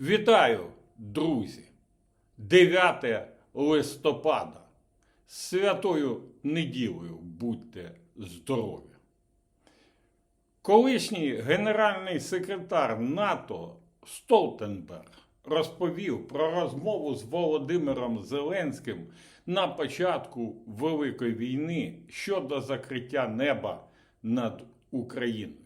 Вітаю, друзі! 9 листопада. Святою неділею будьте здорові. Колишній генеральний секретар НАТО Столтенберг розповів про розмову з Володимиром Зеленським на початку Великої війни щодо закриття неба над Україною.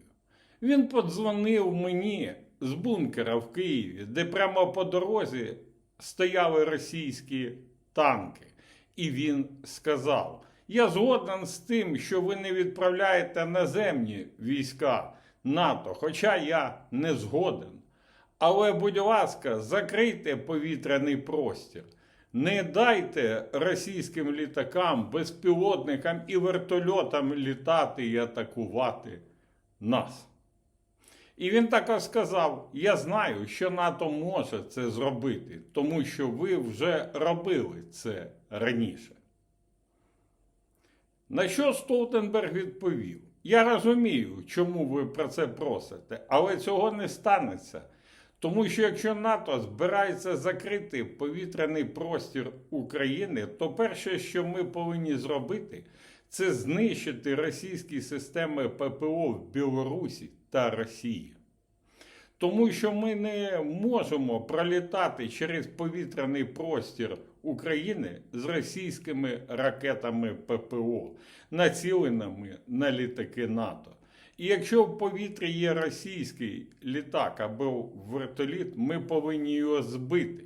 Він подзвонив мені з бункера в Києві, де прямо по дорозі стояли російські танки. І він сказав: Я згоден з тим, що ви не відправляєте наземні війська НАТО, хоча я не згоден. Але, будь ласка, закрийте повітряний простір. Не дайте російським літакам, безпілотникам і вертольотам літати і атакувати нас. І він також сказав: Я знаю, що НАТО може це зробити, тому що ви вже робили це раніше. На що Столтенберг відповів: Я розумію, чому ви про це просите, але цього не станеться. Тому що якщо НАТО збирається закрити повітряний простір України, то перше, що ми повинні зробити, це знищити російські системи ППО в Білорусі та Росії. Тому що ми не можемо пролітати через повітряний простір України з російськими ракетами ППО, націленими на літаки НАТО. І якщо в повітрі є російський літак або вертоліт, ми повинні його збити.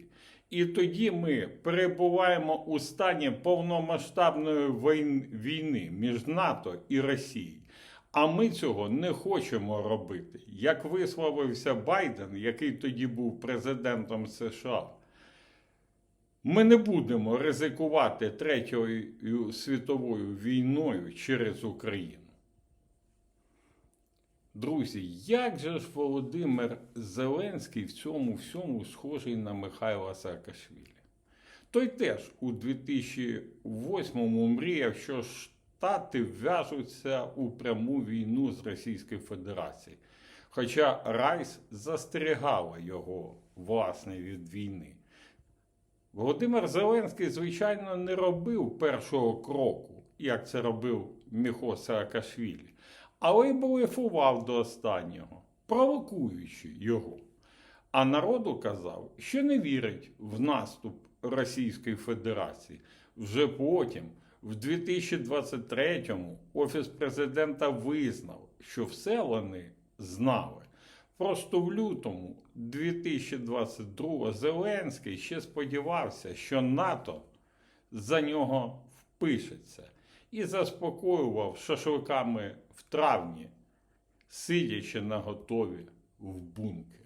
І тоді ми перебуваємо у стані повномасштабної війни між НАТО і Росією. А ми цього не хочемо робити. Як висловився Байден, який тоді був президентом США, ми не будемо ризикувати Третьою світовою війною через Україну. Друзі, як же ж Володимир Зеленський в цьому всьому схожий на Михайла Саакашвілі? Той теж у 2008-му мріяв, що Штати в'яжуться у пряму війну з Російською Федерацією. Хоча Райс застерігала його власне від війни. Володимир Зеленський, звичайно, не робив першого кроку, як це робив Міхо Саакашвілі, але й блефував до останнього, провокуючи його. А народу казав, що не вірить в наступ Російської Федерації. Вже потім, в 2023-му, Офіс президента визнав, що все вони знали. Просто в лютому 2022 Зеленський ще сподівався, що НАТО за нього впишеться і заспокоював шашликами в травні, сидячи на готові в бункері.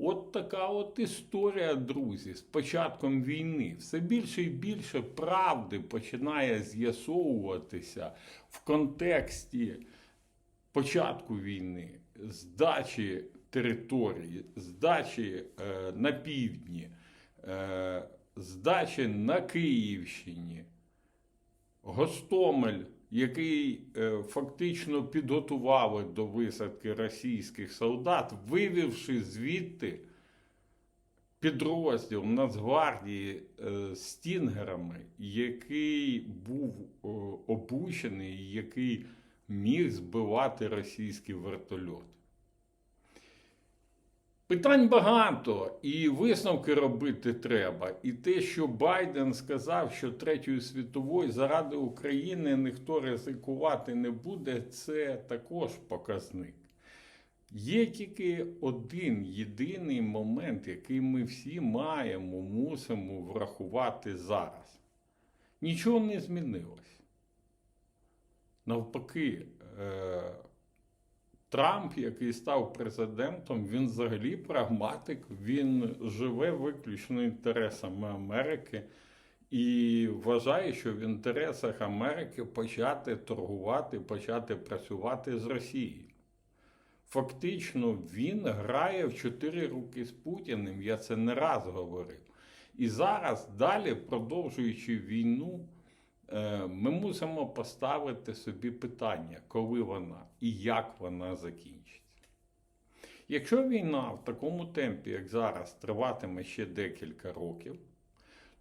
От така от історія, друзі, з початком війни. Все більше і більше правди починає з'ясовуватися в контексті початку війни, здачі території, здачі е, на півдні, е, здачі на Київщині, Гостомель, який е, фактично підготували до висадки російських солдат, вивівши звідти підрозділ Нацгвардії е, стінгерами, який був е, обучений, який міг збивати російський вертольот. Питань багато, і висновки робити треба. І те, що Байден сказав, що Третьої світової заради України ніхто ризикувати не буде, це також показник. Є тільки один єдиний момент, який ми всі маємо, мусимо врахувати зараз. Нічого не змінилось. Навпаки, е, Трамп, який став президентом, він взагалі прагматик, він живе виключно інтересами Америки і вважає, що в інтересах Америки почати торгувати, почати працювати з Росією. Фактично, він грає в чотири руки з Путіним, я це не раз говорив. І зараз, далі, продовжуючи війну, ми мусимо поставити собі питання, коли вона і як вона закінчиться. Якщо війна в такому темпі, як зараз, триватиме ще декілька років,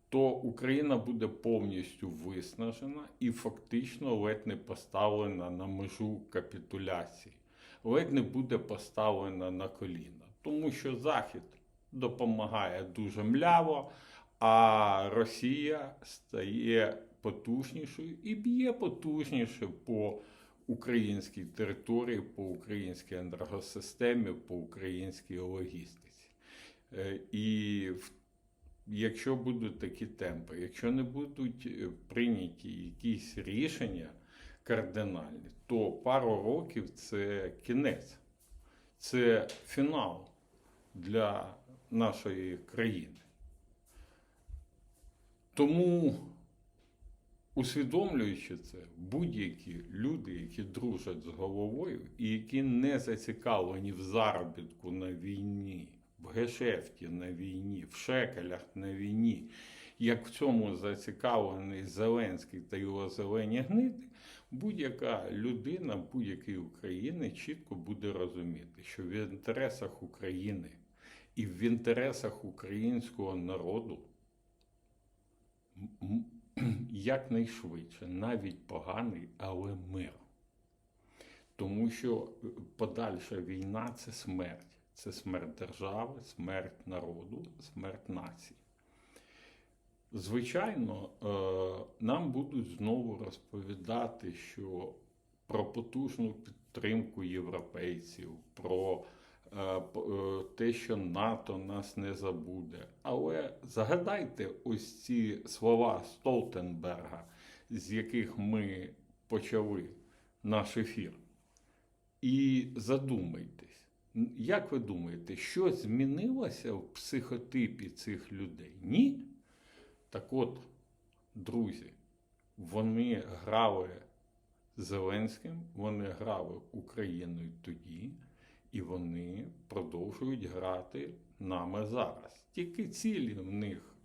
то Україна буде повністю виснажена і фактично ледь не поставлена на межу капітуляції, ледь не буде поставлена на коліна, тому що Захід допомагає дуже мляво, а Росія стає потужнішою і б'є потужніше по українській території, по українській енергосистемі, по українській логістиці. Е, І якщо будуть такі темпи, якщо не будуть е, прийняті якісь рішення кардинальні, то пару років це кінець, це фінал для нашої країни. Тому, усвідомлюючи це, будь-які люди, які дружать з головою і які не зацікавлені в заробітку на війні, в гешефті на війні, в шекелях на війні, як в цьому зацікавлений Зеленський та його зелені гниди, будь-яка людина, будь-який українець чітко буде розуміти, що в інтересах України і в інтересах українського народу якнайшвидше, навіть поганий, але мир. Тому що е, подальша війна це смерть. Це смерть держави, смерть народу, смерть нації. Звичайно, е, нам будуть знову розповідати, що про потужну підтримку європейців, про те, що НАТО нас не забуде. Але згадайте ось ці слова Столтенберга, з яких ми почали наш ефір. І задумайтесь, як ви думаєте, що змінилося в психотипі цих людей? Ні? Так от, друзі, вони грали Зеленським, вони грали Україною тоді, і вони продовжують грати нами зараз. Тільки цілі в них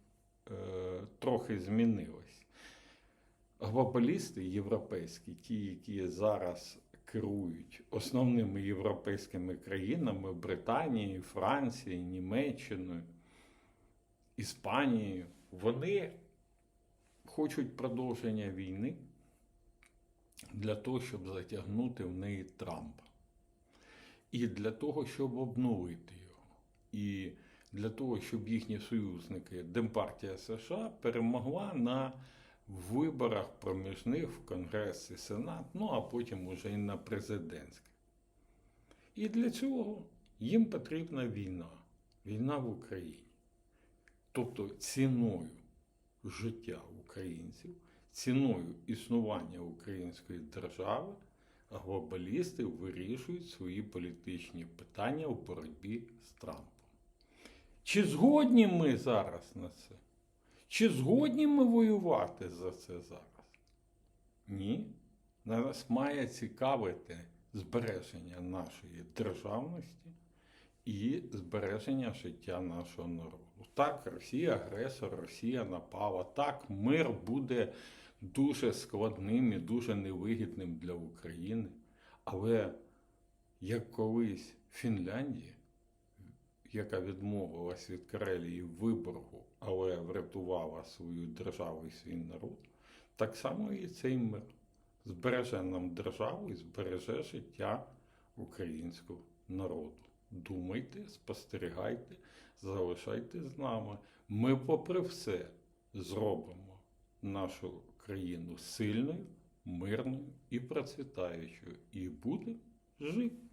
е, трохи змінились. Глобалісти європейські, ті, які зараз керують основними європейськими країнами Британією, Францією, Німеччиною, Іспанією, вони хочуть продовження війни для того, щоб затягнути в неї Трампа. І для того, щоб обновити його. І для того, щоб їхні союзники, Демпартія США, перемогла на виборах проміжних в Конгрес і Сенат, ну а потім уже і на президентське. І для цього їм потрібна війна, війна в Україні. Тобто ціною життя українців, ціною існування української держави глобалісти вирішують свої політичні питання у боротьбі з Трампом. Чи згодні ми зараз на це? Чи згодні ми воювати за це зараз? Ні. Нас має цікавити збереження нашої державності і збереження життя нашого народу. Так, Росія агресор, Росія напала. Так, мир буде дуже складним і дуже невигідним для України. Але як колись Фінляндія, яка відмовилась від Карелії виборгу, але врятувала свою державу і свій народ, так само і цей мир збереже нам державу і збереже життя українського народу. Думайте, спостерігайте, залишайтесь з нами. Ми, попри все, зробимо нашу країну сильною, мирною і процвітаючою, і буде жити.